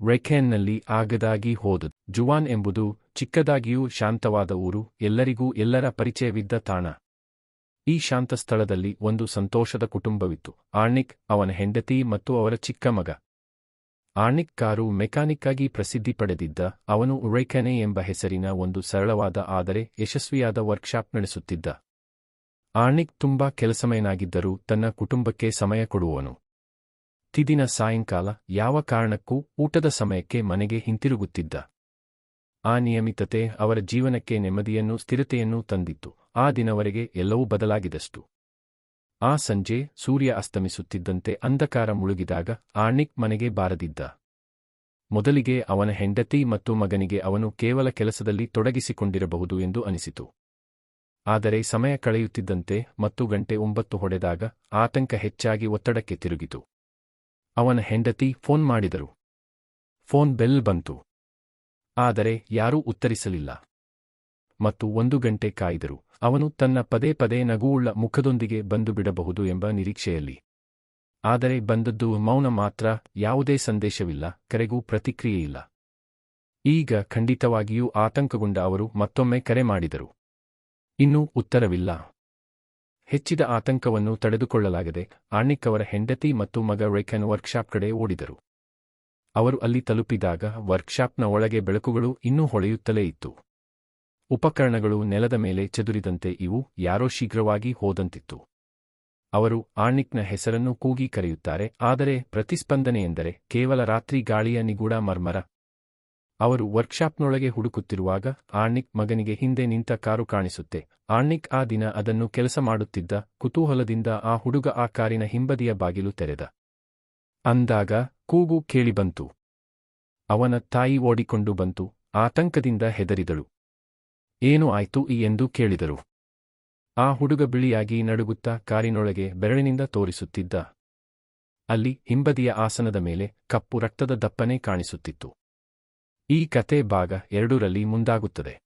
ರೆಖೆನ್ನಲ್ಲಿ ಆಗದಾಗಿ ಹೋದು ಜುವಾನ್ ಎಂಬುದು ಚಿಕ್ಕದಾಗಿಯೂ ಶಾಂತವಾದ ಊರು, ಎಲ್ಲರಿಗೂ ಎಲ್ಲರ ಪರಿಚಯವಿದ್ದ ತಾಣ. ಈ ಶಾಂತ ಸ್ಥಳದಲ್ಲಿ ಒಂದು ಸಂತೋಷದ ಕುಟುಂಬವಿತ್ತು. ಆರ್ಣಿಕ್ ಅವನ ಹೆಂಡತಿ ಮತ್ತು ಅವರ ಚಿಕ್ಕ ಮಗ. ಆರ್ನಿಕ್ ಕಾರು ಮೆಕ್ಯಾನಿಕ್ ಆಗಿ ಪ್ರಸಿದ್ಧಿ ಪಡೆದಿದ್ದ, ಅವನು ಉರೈಖನೆ ಎಂಬ ಹೆಸರಿನ ಒಂದು ಸರಳವಾದ ಆದರೆ ಯಶಸ್ವಿಯಾದ ವರ್ಕ್ಶಾಪ್ ನಡೆಸುತ್ತಿದ್ದ. ಆರ್ಣಿಕ್ ತುಂಬಾ ಕೆಲಸಮಯನಾಗಿದ್ದರೂ ತನ್ನ ಕುಟುಂಬಕ್ಕೆ ಸಮಯ ಕೊಡುವನು ತಿದಿನ ಸಾಯಂಕಾಲ ಯಾವ ಕಾರಣಕ್ಕೂ ಊಟದ ಸಮಯಕ್ಕೆ ಮನೆಗೆ ಹಿಂತಿರುಗುತ್ತಿದ್ದ. ಆ ನಿಯಮಿತತೆ ಅವರ ಜೀವನಕ್ಕೆ ನೆಮ್ಮದಿಯನ್ನು ಸ್ಥಿರತೆಯನ್ನು ತಂದಿತ್ತು. ಆ ದಿನವರೆಗೆ ಎಲ್ಲವೂ ಬದಲಾಗಿದಷ್ಟು. ಆ ಸಂಜೆ ಸೂರ್ಯ ಅಸ್ತಮಿಸುತ್ತಿದ್ದಂತೆ ಅಂಧಕಾರ ಮುಳುಗಿದಾಗ ಆರ್ನಿಕ್ ಮನೆಗೆ ಬಾರದಿದ್ದ. ಮೊದಲಿಗೆ ಅವನ ಹೆಂಡತಿ ಮತ್ತು ಮಗನಿಗೆ ಅವನು ಕೇವಲ ಕೆಲಸದಲ್ಲಿ ತೊಡಗಿಸಿಕೊಂಡಿರಬಹುದು ಎಂದು ಅನಿಸಿತು. ಆದರೆ ಸಮಯ ಕಳೆಯುತ್ತಿದ್ದಂತೆ ಮತ್ತು ಗಂಟೆ ಒಂಬತ್ತು ಹೊಡೆದಾಗ ಆತಂಕ ಹೆಚ್ಚಾಗಿ ಒತ್ತಡಕ್ಕೆ ತಿರುಗಿತು. ಅವನ ಹೆಂಡತಿ ಫೋನ್ ಮಾಡಿದರು. ಫೋನ್ ಬೆಲ್ ಬಂತು. ಆದರೆ ಯಾರೂ ಉತ್ತರಿಸಲಿಲ್ಲ. ಮತ್ತು ಒಂದು ಗಂಟೆ ಕಾಯಿದರು. ಅವನು ತನ್ನ ಪದೇ ಪದೇ ನಗುವುಳ್ಳ ಮುಖದೊಂದಿಗೆ ಬಂದು ಬಿಡಬಹುದು ಎಂಬ ನಿರೀಕ್ಷೆಯಲ್ಲಿ. ಆದರೆ ಬಂದದ್ದು ಮೌನ ಮಾತ್ರ, ಯಾವುದೇ ಸಂದೇಶವಿಲ್ಲ, ಕರೆಗೂ ಪ್ರತಿಕ್ರಿಯೆಯಿಲ್ಲ. ಈಗ ಖಂಡಿತವಾಗಿಯೂ ಆತಂಕಗೊಂಡ ಅವರು ಮತ್ತೊಮ್ಮೆ ಕರೆ ಮಾಡಿದರು. ಇನ್ನೂ ಉತ್ತರವಿಲ್ಲ. ಹೆಚ್ಚಿದ ಆತಂಕವನ್ನು ತಡೆದುಕೊಳ್ಳಲಾಗದೆ ಆಣಿಕ್ ಅವರ ಹೆಂಡತಿ ಮತ್ತು ಮಗ ರೇಖನ್ ವರ್ಕ್ಶಾಪ್ ಕಡೆ ಓಡಿದರು. ಅವರು ಅಲ್ಲಿ ತಲುಪಿದಾಗ ವರ್ಕ್ಶಾಪ್ನ ಒಳಗೆ ಬೆಳಕುಗಳು ಇನ್ನೂ ಹೊಳೆಯುತ್ತಲೇ ಇತ್ತು. ಉಪಕರಣಗಳು ನೆಲದ ಮೇಲೆ ಚದುರಿದಂತೆ ಇವು ಯಾರೋ ಶೀಘ್ರವಾಗಿ ಹೋದಂತಿತ್ತು. ಅವರು ಆರ್ನಿಕ್ನ ಹೆಸರನ್ನು ಕೂಗಿ ಕರೆಯುತ್ತಾರೆ, ಆದರೆ ಪ್ರತಿಸ್ಪಂದನೆಯೆಂದರೆ ಕೇವಲ ರಾತ್ರಿ ಗಾಳಿಯ ನಿಗೂಢ ಮರ್ಮರ ಅವರು ವರ್ಕ್ಶಾಪ್ನೊಳಗೆ ಹುಡುಕುತ್ತಿರುವಾಗ ಆರ್ನಿಕ್ ಮಗನಿಗೆ ಹಿಂದೆ ನಿಂತ ಕಾರು ಕಾಣಿಸುತ್ತೆ. ಆರ್ನಿಕ್ ಆ ದಿನ ಅದನ್ನು ಕೆಲಸ ಮಾಡುತ್ತಿದ್ದ ಕುತೂಹಲದಿಂದ ಆ ಹುಡುಗ ಆ ಕಾರಿನ ಹಿಂಬದಿಯ ಬಾಗಿಲು ತೆರೆದ. ಅಂದಾಗ ಕೂಗು ಕೇಳಿಬಂತು. ಅವನ ತಾಯಿ ಓಡಿಕೊಂಡು ಬಂತು, ಆತಂಕದಿಂದ ಹೆದರಿದಳು. ಏನು ಆಯ್ತು? ಈ ಎಂದು ಕೇಳಿದರು. ಆ ಹುಡುಗ ಬಿಳಿಯಾಗಿ ನಡುಗುತ್ತಾ ಕಾರಿನೊಳಗೆ ಬೆರಳಿನಿಂದ ತೋರಿಸುತ್ತಿದ್ದ. ಅಲ್ಲಿ ಹಿಂಬದಿಯ ಆಸನದ ಮೇಲೆ ಕಪ್ಪು ರಕ್ತದ ದಪ್ಪನೆ ಕಾಣಿಸುತ್ತಿತ್ತು. ಈ ಕತೆ ಭಾಗ ಎರಡರಲ್ಲಿ ಮುಂದಾಗುತ್ತದೆ.